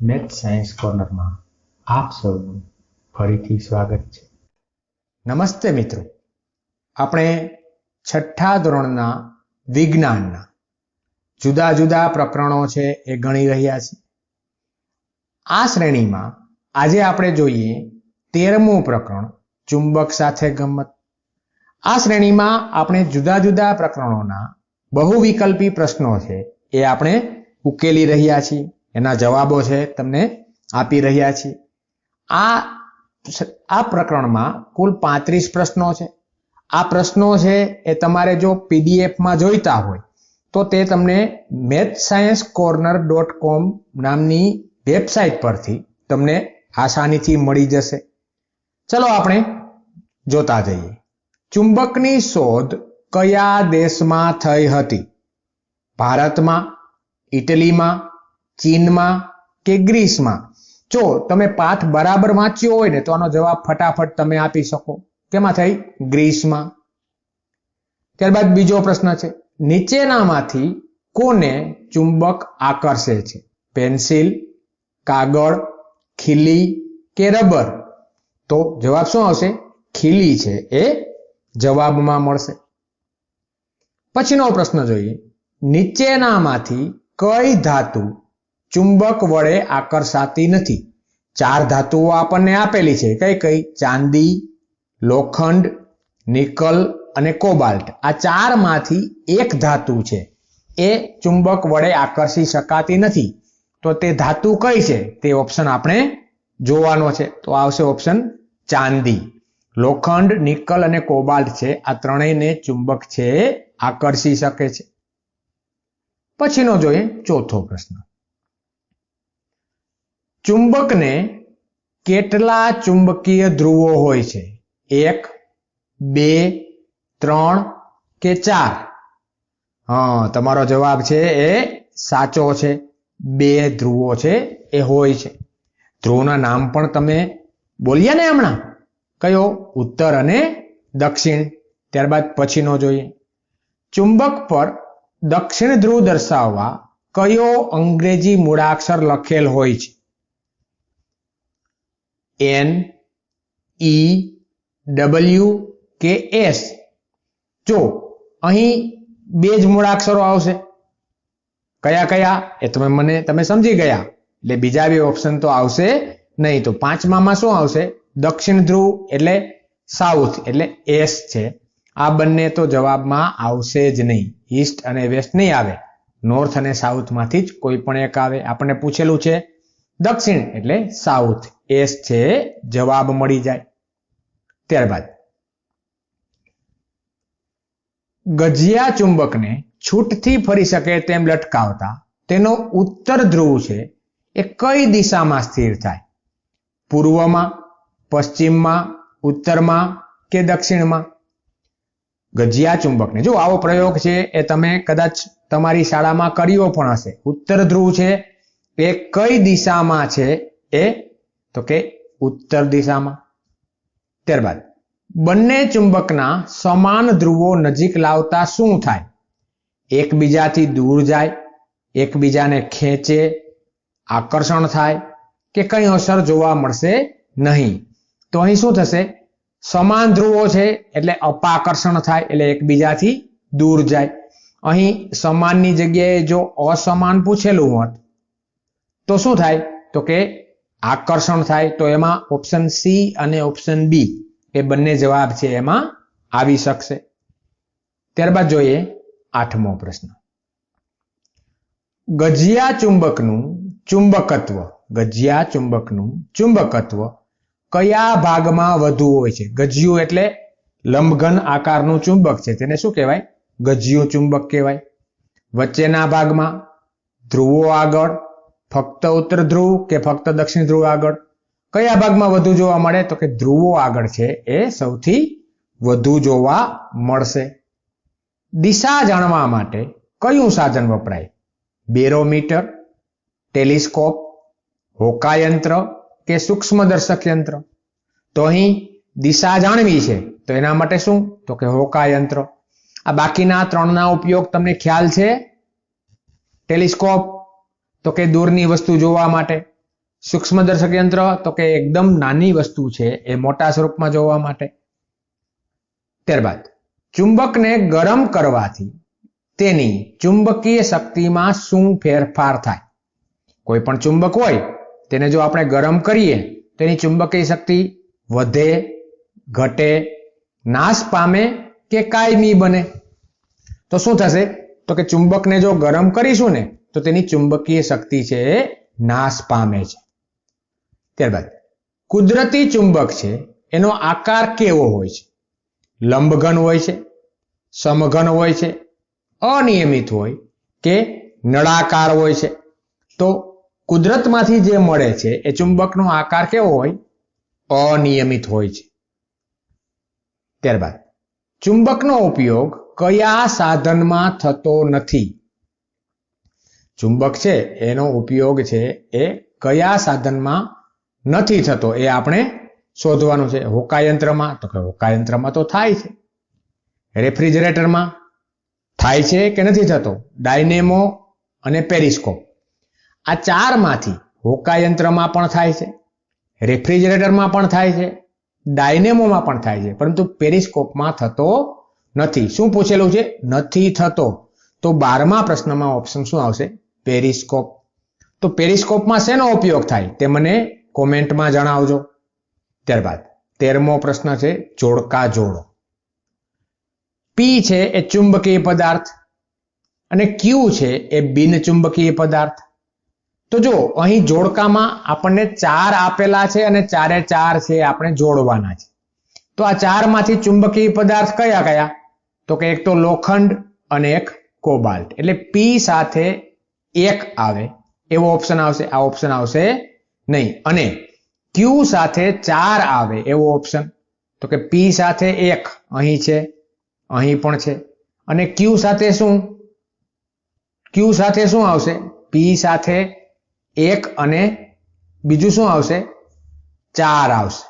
Math science કોર્નરમાં આપ સૌનું ફરીથી સ્વાગત છે. નમસ્તે મિત્રો. આપણે છઠ્ઠા ધોરણના વિજ્ઞાનના જુદા જુદા પ્રકરણો છે એ ગણી રહ્યા છીએ. આ શ્રેણીમાં આજે આપણે જોઈએ તેરમું પ્રકરણ, ચુંબક સાથે ગમત આ શ્રેણીમાં આપણે જુદા જુદા પ્રકરણોના બહુવિકલ્પી પ્રશ્નો છે એ આપણે ઉકેલી રહ્યા છીએ. એના જવાબો છે તમને આપી રહ્યા છીએ. આ આ પ્રકરણમાં કુલ પાંત્રીસ પ્રશ્નો છે. આ પ્રશ્નો છે એ તમારે જો પીડીએફમાં જોઈતા હોય, તો તે તમને math science corner dot com નામની વેબસાઇટ પરથી તમને આસાનીથી મળી જશે. ચલો આપણે જોતા જઈએ. ચુંબકની શોધ કયા દેશમાં થઈ હતી? ભારતમાં, ઇટલીમાં ચીનમાં કે ગ્રીસમાં? જો તમે પાઠ બરાબર વાંચ્યો હોય ને, તો આનો જવાબ ફટાફટ તમે આપી શકો. કેમાં થઈ? ગ્રીસમાં. ત્યારબાદ બીજો પ્રશ્ન છે. નીચેનામાંથી કોને ચુંબક આકર્ષે છે? પેન્સિલ, કાગળ, ખીલી કે રબર? તો જવાબ શું આવશે? ખીલી છે. એ જવાબમાં મળશે. પછીનો પ્રશ્ન જોઈએ. નીચેનામાંથી કઈ ધાતુ ચુંબક વડે આકર્ષાતી નથી. ચાર ધાતુઓ આપણને આપેલી છે. કઈ કઈ? ચાંદી, લોખંડ, નિકલ અને કોબાલ્ટ. આ ચારમાંથી એક ધાતુ છે. એ ચુંબક વડે આકર્ષી શકાતી નથી. તો તે ધાતુ કઈ છે? તે ઓપ્શન આપણે જોવાનો છે. તો આવશે ઓપ્શન ચાંદી. લોખંડ, નિકલ અને કોબાલ્ટ છે. આ ત્રણેયને ચુંબક છે. આકર્ષી શકે છે. પછીનો જોઈએ ચોથો પ્રશ્ન. ચુંબકને કેટલા ચુંબકીય ધ્રુવો હોય છે? એક, બે, ત્રણ કે ચાર? હા, તમારો જવાબ છે એ સાચો છે. બે ધ્રુવો છે એ હોય છે. ધ્રુવના નામ પણ તમે બોલ્યા ને હમણાં? કયો? ઉત્તર અને દક્ષિણ. ત્યારબાદ પછીનો જોઈએ. ચુંબક પર દક્ષિણ ધ્રુવ દર્શાવવા કયો અંગ્રેજી મૂળાક્ષર લખેલ હોય છે? N E W K S જો, અહીં બે જ મૂળાક્ષરો આવશે. કયા કયા? એ તમે મને, તમે સમજી ગયા. એટલે બીજા બે ઓપ્શન તો આવશે નહીં. તો પાંચમામાં શું આવશે? દક્ષિણ ધ્રુવ એટલે સાઉથ એટલે એસ છે. આ બંને તો જવાબમાં આવશે જ નહીં. ઈસ્ટ અને વેસ્ટ નહીં આવે. નોર્થ અને સાઉથમાંથી જ કોઈ પણ એક આવે. આપણને પૂછેલું છે દક્ષિણ એટલે સાઉથ. એસ છે જવાબ મળી જાય. ત્યારબાદ ગજિયા ચુંબકને છૂટથી ફરી શકે તેમ લટકાવતા તેનો ઉત્તર ધ્રુવ છે એ કઈ દિશામાં સ્થિર થાય? પૂર્વમાં, પશ્ચિમમાં, ઉત્તરમાં કે દક્ષિણમાં? ગજિયા ચુંબકને. જો આવો પ્રયોગ છે એ તમે કદાચ તમારી શાળામાં કર્યો પણ હશે. ઉત્તર ધ્રુવ છે એ કઈ દિશામાં છે એ? તો કે ઉત્તર દિશામાં. ત્યારબાદ, બંને ચુંબકના સમાન ધ્રુવો નજીક લાવતા શું થાય? એકબીજાથી દૂર જાય, એકબીજાને ખેંચે, આકર્ષણ થાય કે કઈ અસર જોવા મળશે નહીં. તો અહીં શું થશે? સમાન ધ્રુવો છે એટલે અપાકર્ષણ થાય એટલે એકબીજાથી દૂર જાય. અહીં સમાનની જગ્યાએ જો અસમાન પૂછેલું હોત તો શું થાય? તો કે આકર્ષણ થાય. તો એમાં ઓપ્શન સી અને ઓપ્શન બી એ બંને જવાબ છે એમાં આવી શકશે. ત્યારબાદ જોઈએ આઠમો પ્રશ્ન. ગજિયા ચુંબકનું ચુંબકત્વ, ગજિયા ચુંબકનું ચુંબકત્વ કયા ભાગમાં વધુ હોય છે? ગજિયું એટલે લંબઘન આકારનું ચુંબક છે. તેને શું કહેવાય? ગજિયું ચુંબક કહેવાય. વચ્ચેના ભાગમાં ધ્રુવો આગળ ફક્ત ઉત્તર ધ્રુવ કે ફક્ત દક્ષિણ ધ્રુવ આગળ? કયા ભાગમાં વધુ જોવા મળે? તો કે ધ્રુવો આગળ છે એ સૌથી વધુ જોવા મળશે. દિશા જાણવા માટે કયું સાધન વપરાય? બેરોમીટર, ટેલિસ્કોપ, હોકાયંત્ર કે સૂક્ષ્મદર્શક યંત્ર? તો અહીં દિશા જાણવી છે. તો એના માટે શું? તો કે હોકાયંત્ર. આ બાકીના ત્રણના ઉપયોગ તમને ખ્યાલ છે? ટેલિસ્કોપ તો કે દૂરની વસ્તુ જોવા માટે. સૂક્ષ્મદર્શક યંત્ર તો કે એકદમ નાની વસ્તુ છે એ મોટા સ્વરૂપમાં જોવા માટે. ત્યારબાદ, ચુંબકને ગરમ કરવાથી તેની ચુંબકીય શક્તિમાં શું ફેરફાર થાય? કોઈ પણ ચુંબક હોય, તેને જો આપણે ગરમ કરીએ તો એની ચુંબકીય શક્તિ વધે, ઘટે, નાશ પામે કે કાયમી બને? તો શું થશે? તો કે ચુંબકને જો ગરમ કરીશું ને તો તેની ચુંબકીય શક્તિ છે એ નાશ પામે છે. ત્યારબાદ, કુદરતી ચુંબક છે, એનો આકાર કેવો હોય છે? લંબઘન હોય છે, સમઘન હોય છે, અનિયમિત હોય કે નળાકાર હોય છે. તો કુદરતમાંથી જે મળે છે, એ ચુંબકનો આકાર કેવો હોય? અનિયમિત હોય છે. ત્યારબાદ, ચુંબકનો ઉપયોગ કયા સાધનમાં થતો નથી? ચુંબક છે, એનો ઉપયોગ છે એ કયા સાધનમાં નથી થતો એ આપણે શોધવાનું છે. હોકાયંત્રમાં, તો કે હોકાયંત્રમાં તો થાય છે. રેફ્રિજરેટરમાં થાય છે કે નથી થતો? ડાયનેમો અને પેરિસ્કોપ. આ ચારમાંથી હોકાયંત્રમાં પણ થાય છે, રેફ્રિજરેટરમાં પણ થાય છે, ડાયનેમોમાં પણ થાય છે, પરંતુ પેરિસ્કોપમાં થતો નથી. શું પૂછેલું છે? નથી થતો. તો બારમા પ્રશ્નમાં ઓપ્શન શું આવશે? પેરિસ્કોપ. તો પેરિસ્કોપમાં શેનો ઉપયોગ થાય તે મને કોમેન્ટમાં જણાવજો. ત્યારબાદ, તેરમો પ્રશ્ન છે, જોડકા જોડો. પી છે એ ચુંબકીય પદાર્થ અને ક્યુ છે એ બિન ચુંબકીય પદાર્થ. તો જો, અહીં જોડકામાં આપણને ચાર આપેલા છે અને ચારે ચાર છે, આપણે જોડવાના છે. તો આ ચારમાંથી ચુંબકીય પદાર્થ કયા કયા? તો કે એક તો લોખંડ અને એક કોબાલ્ટ. એટલે પી સાથે એક આવે, એવો ઓપ્શન આવશે, આ ઓપ્શન આવશે નહીં. અને ક્યુ સાથે ચાર આવે, એવો ઓપ્શન તો કે પી સાથે એક, અહીં છે, અહીં પણ છે. અને ક્યુ સાથે શું? ક્યુ સાથે શું આવશે? પી સાથે એક અને બીજું શું આવશે? ચાર આવશે.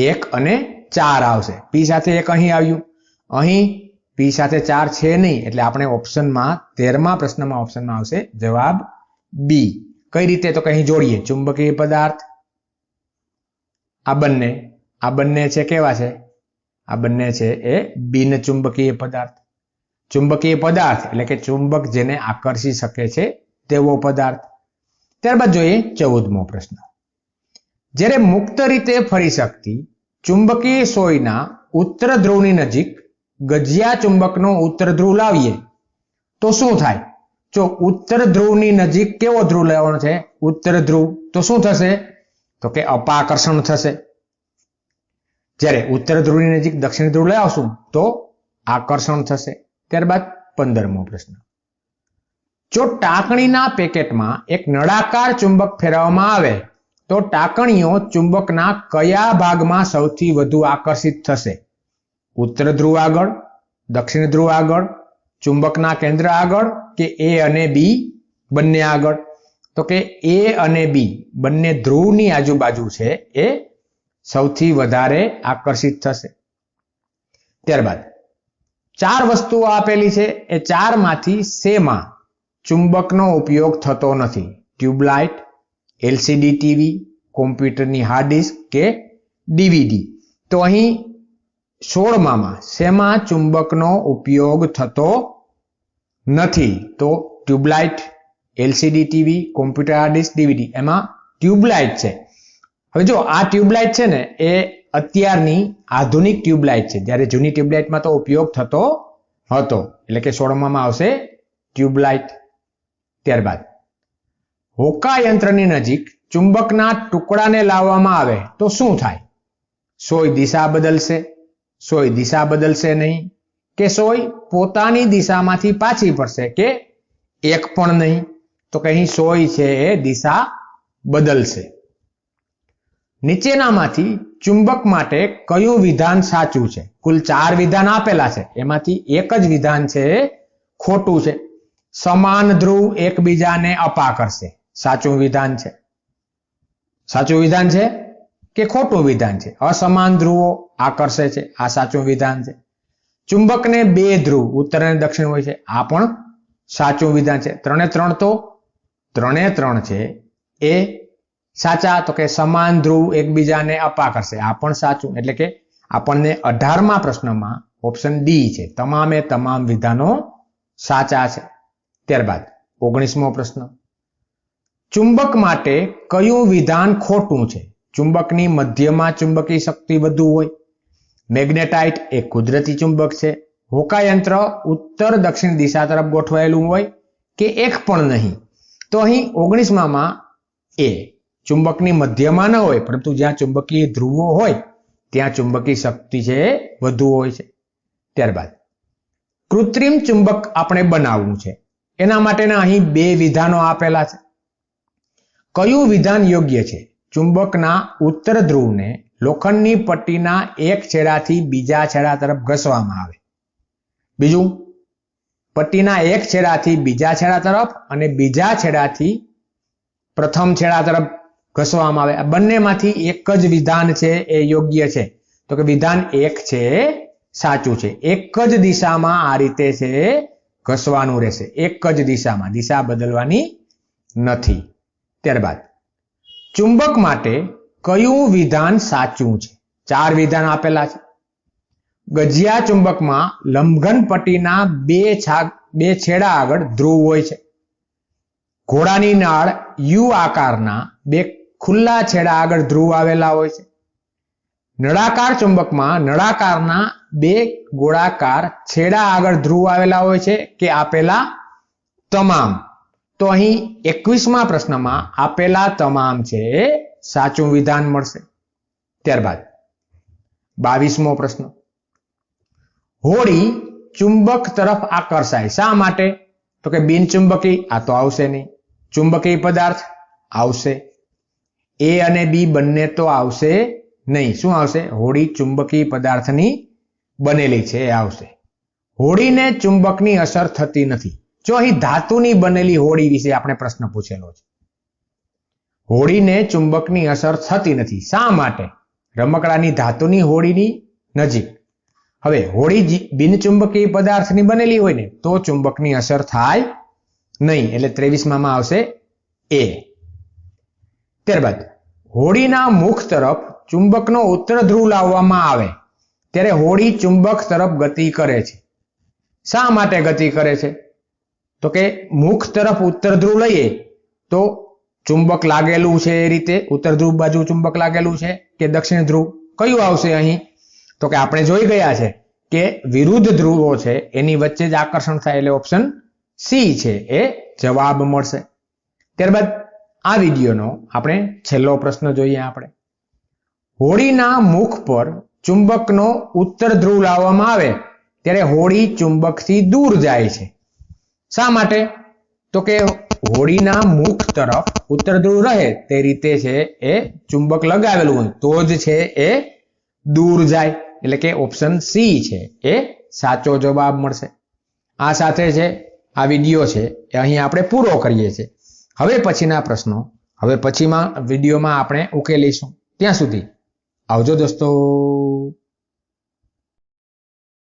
એક અને ચાર આવશે. પી સાથે એક અહીં આવ્યું. અહીં પી સાથે ચાર છે નહીં, એટલે આપણે ઓપ્શનમાં તેરમા પ્રશ્નમાં ઓપ્શનમાં આવશે જવાબ બી કઈ રીતે તો કહી જોડીએ, ચુંબકીય પદાર્થ, આ બંને આ બંને છે કેવા છે? આ બંને છે એ બિન ચુંબકીય પદાર્થ. ચુંબકીય પદાર્થ એટલે કે ચુંબક જેને આકર્ષી શકે છે તેવો પદાર્થ. ત્યારબાદ જોઈએ ચૌદમો પ્રશ્ન. જ્યારે મુક્ત રીતે ફરી શકતી ચુંબકીય સોયના ઉત્તર ધ્રુવની નજીક ગજિયા ચુંબકનો ઉત્તર ધ્રુવ લાવીએ. તો શું થાય? જો ઉત્તર ધ્રુવની નજીક કેવો ધ્રુવ લેવાનો છે? ઉત્તર ધ્રુવ. તો શું થશે? તો કે અપાકર્ષણ થશે. જ્યારે ઉત્તર ધ્રુવની નજીક દક્ષિણ ધ્રુવ લઈ તો આકર્ષણ થશે. ત્યારબાદ પંદરમો પ્રશ્ન. જો ટાંકણીના પેકેટમાં એક નળાકાર ચુંબક ફેરવવામાં આવે, તો ટાંકણીઓ ચુંબકના કયા ભાગમાં સૌથી વધુ આકર્ષિત થશે? ઉત્તર ધ્રુવ આગળ, દક્ષિણ ધ્રુવ આગળ, ચુંબકના કેન્દ્ર આગળ કે એ અને બી બંને આગળ? તો કે એ અને બી બંને ધ્રુવની આજુબાજુ છે, એ સૌથી વધારે આકર્ષિત થશે. ત્યારબાદ, ચાર વસ્તુઓ આપેલી છે, એ ચારમાંથી સેમાં ચુંબકનો ઉપયોગ થતો નથી? ટ્યુબલાઇટ, એલસીડી ટીવી, કોમ્પ્યુટરની હાર્ડ ડિસ્ક કે ડીવીડી? તો અહીં સોળમામાં શેમાં ચુંબકનો ઉપયોગ થતો નથી? તો tubelight, LCD TV, computer disk, DVD. એમાં ટ્યુબલાઇટ છે. હવે જો આ ટ્યુબલાઇટ છે ને, એ અત્યારની આધુનિક ટ્યુબલાઇટ છે. જ્યારે જૂની ટ્યુબલાઇટમાં તો ઉપયોગ થતો હતો. એટલે કે સોળમામાં આવશે ટ્યુબલાઇટ ત્યારબાદ. હોકા યંત્રની નજીક ચુંબકના ટુકડાને લાવવામાં આવે તો શું થાય? સોય દિશા બદલશે. સોય દિશા બદલશે નહીં કે સોય પોતાની દિશામાંથી પાછી પડશે કે એક પણ નહીં? તો કે સોય છે એ દિશા બદલશે. નીચેનામાંથી ચુંબક માટે કયું વિધાન સાચું છે? કુલ ચાર વિધાન આપેલા છે. એમાંથી એક જ વિધાન છે ખોટું છે. સમાન ધ્રુવ એકબીજાને અપા કરશે. સાચું વિધાન છે. સાચું વિધાન છે? કે ખોટું વિધાન છે? અસમાન ધ્રુવો આકર્ષે છે, આ સાચું વિધાન છે. ચુંબકને બે ધ્રુવ, ઉત્તર અને દક્ષિણ હોય છે, આ પણ સાચું વિધાન છે. ત્રણે ત્રણ તો ત્રણે ત્રણ છે. એ સાચા તો કે સમાન ધ્રુવ એકબીજાને અપાકર્ષે. આ પણ સાચું. એટલે કે આપણને અઢારમા પ્રશ્નમાં ઓપ્શન ડી છે. તમામે તમામ વિધાનો સાચા છે. ત્યારબાદ ઓગણીસમો પ્રશ્ન. ચુંબક માટે કયું વિધાન ખોટું છે? ચુંબકની મધ્યમાં ચુંબકી શક્તિ વધુ હોય. મેગ્નેટાઇટ એ કુદરતી ચુંબક છે. હોકાયંત્ર ઉત્તર દક્ષિણ દિશા તરફ ગોઠવાયેલું હોય કે એક પણ નહીં. તો અહીં ઓગણીસમાં એ ચુંબકની મધ્યમાં ન હોય, પરંતુ જ્યાં ચુંબકીય ધ્રુવો હોય, ત્યાં ચુંબકી શક્તિ છે વધુ હોય છે. ત્યારબાદ, કૃત્રિમ ચુંબક આપણે બનાવવું છે. એના માટેના અહીં બે વિધાનો આપેલા છે. કયું વિધાન યોગ્ય છે? ચુંબકના ઉત્તર ધ્રુવને લોખંડની પટ્ટીના એક છેડાથી બીજા છેડા તરફ ઘસવામાં આવે. બીજું, પટ્ટીના એક છેડાથી બીજા છેડા તરફ અને બીજા છેડાથી પ્રથમ છેડા તરફ ઘસવામાં આવે. આ બંનેમાંથી એક જ વિધાન છે, એ યોગ્ય છે. તો કે વિધાન એક છે, સાચું છે. એક જ દિશામાં આ રીતે છે, ઘસવાનું રહેશે. એક જ દિશામાં, દિશા બદલવાની નથી. ત્યારબાદ ચુંબક માટે કયું વિધાન સાચું છે? ચાર વિધાન આપેલા છે. ગજિયા ચુંબકમાં લંબઘન પટ્ટીના બે છાગ, બે છેડા આગળ ધ્રુવ હોય છે. ઘોડાની નાળ યુ આકારના બે ખુલ્લા છેડા આગળ ધ્રુવ આવેલા હોય છે. નળાકાર ચુંબકમાં નળાકારના બે ગોળાકાર છેડા આગળ ધ્રુવ આવેલા હોય છે કે આપેલા તમામ. તો અહીં એકવીસમા પ્રશ્નમાં આપેલા તમામ છે, સાચું વિધાન મળશે. ત્યારબાદ બાવીસમો પ્રશ્ન. હોળી ચુંબક તરફ આકર્ષાય. શા માટે? તો કે બિનચુંબકી આ તો આવશે નહીં. ચુંબકી પદાર્થ આવશે. એ અને બી બંને તો આવશે નહીં. શું આવશે? હોળી ચુંબકી પદાર્થની બનેલી છે, એ આવશે. હોળીને ચુંબકની અસર થતી નથી. જો અહીં ધાતુની બનેલી હોળી વિશે આપણે પ્રશ્ન પૂછેલો છે. હોળીને ચુંબકની અસર થતી નથી. શા માટે? રમકડાની ધાતુની હોળીની નજીક. હવે હોળી બિનચુંબકીય પદાર્થની બનેલી હોય ને, તો ચુંબકની અસર થાય નહીં. એટલે ત્રેવીસમાં આવશે એ. ત્યારબાદ હોળીના મુખ તરફ ચુંબકનો ઉત્તર ધ્રુવ લાવવામાં આવે. ત્યારે હોળી ચુંબક તરફ ગતિ કરે છે. શા માટે ગતિ કરે છે? તો કે મુખ તરફ ઉત્તર ધ્રુવ લઈએ તો ચુંબક લાગેલું છે એ રીતે ઉત્તર ધ્રુવ બાજુ ચુંબક લાગેલું છે કે દક્ષિણ ધ્રુવ કયું આવશે અહીં? તો કે આપણે જોઈ ગયા છે કે વિરુદ્ધ ધ્રુવો છે, એની વચ્ચે જ આકર્ષણ થાય એટલે ઓપ્શન સી છે, એ જવાબ મળશે. ત્યારબાદ આ વિડીયોનો આપણે છેલ્લો પ્રશ્ન જોઈએ આપણે. હોળીના મુખ પર ચુંબકનો ઉત્તર ધ્રુવ લાવવામાં આવે, ત્યારે હોળી ચુંબકથી દૂર જાય છે. શા માટે? તો કે હોળીના મુખ તરફ ઉત્તર ધ્રુવ રહે તે રીતે છે એ ચુંબક લગાવેલું હોય. તો જ છે એ દૂર જાય. એટલે કે ઓપ્શન સી છે એ સાચો જવાબ મળશે. આ સાથે છે, આ વીડિયો છે એ અહીં આપણે પૂરો કરીએ છીએ. હવે પછીના પ્રશ્નો. હવે પછીમાં વિડીયોમાં આપણે ઉકેલીશું. ત્યાં સુધી આવજો દોસ્તો.